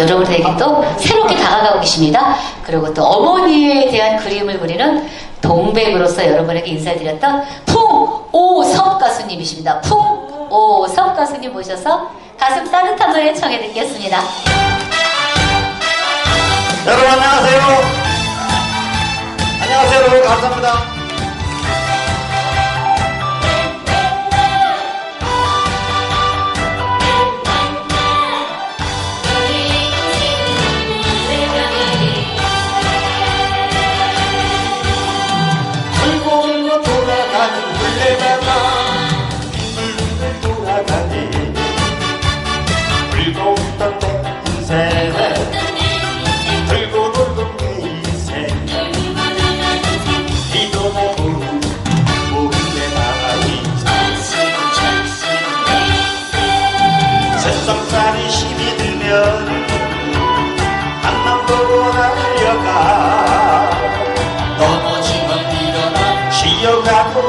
여러분에게 또 새롭게 다가가고 계십니다. 그리고 또 어머니에 대한 그림을 그리는 동백으로서 여러분에게 인사드렸던 풍오섭 가수님이십니다. 풍오섭 가수님 모셔서 가슴 따뜻한 노래 청해 듣겠습니다. 여러분 안녕하세요. 안녕하세요 여러분 감사합니다. 돌고 돌고 내 인생 이도나 모르게 나가니 세상살이 힘이 들면 앞만 보고 달려가 넘어지면 일어나 쉬어가도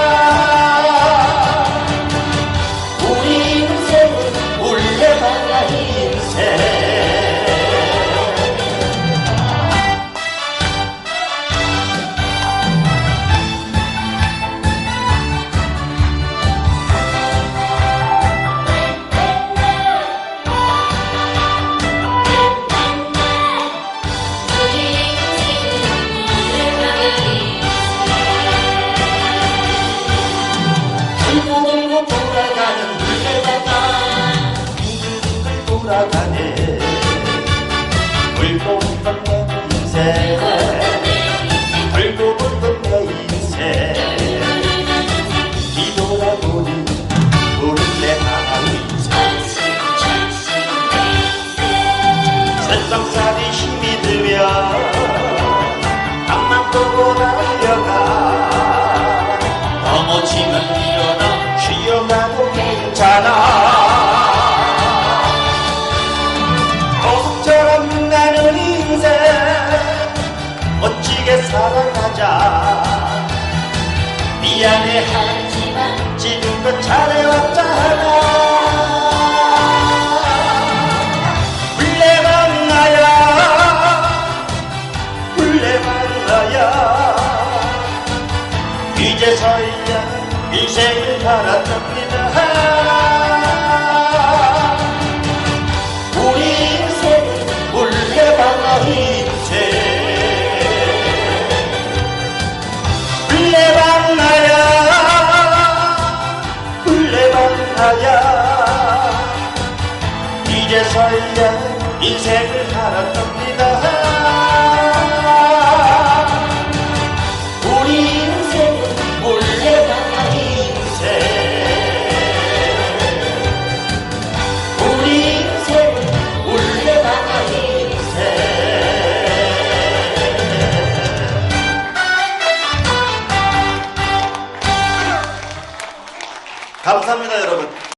돌아가네. 물고 웃던 내 인생. 돌고 돌던 내 인생. 뒤돌아보니 모를래 나 인생 세상살이 힘이 들면 앞만 보고 달려가. 넘어지면 일어나 쉬어가도 괜찮아 살아가자. 미안해 하지만 지금껏 잘해왔잖아 이제서야 인생을 살았답니다 이제서야 인생을 살았답니다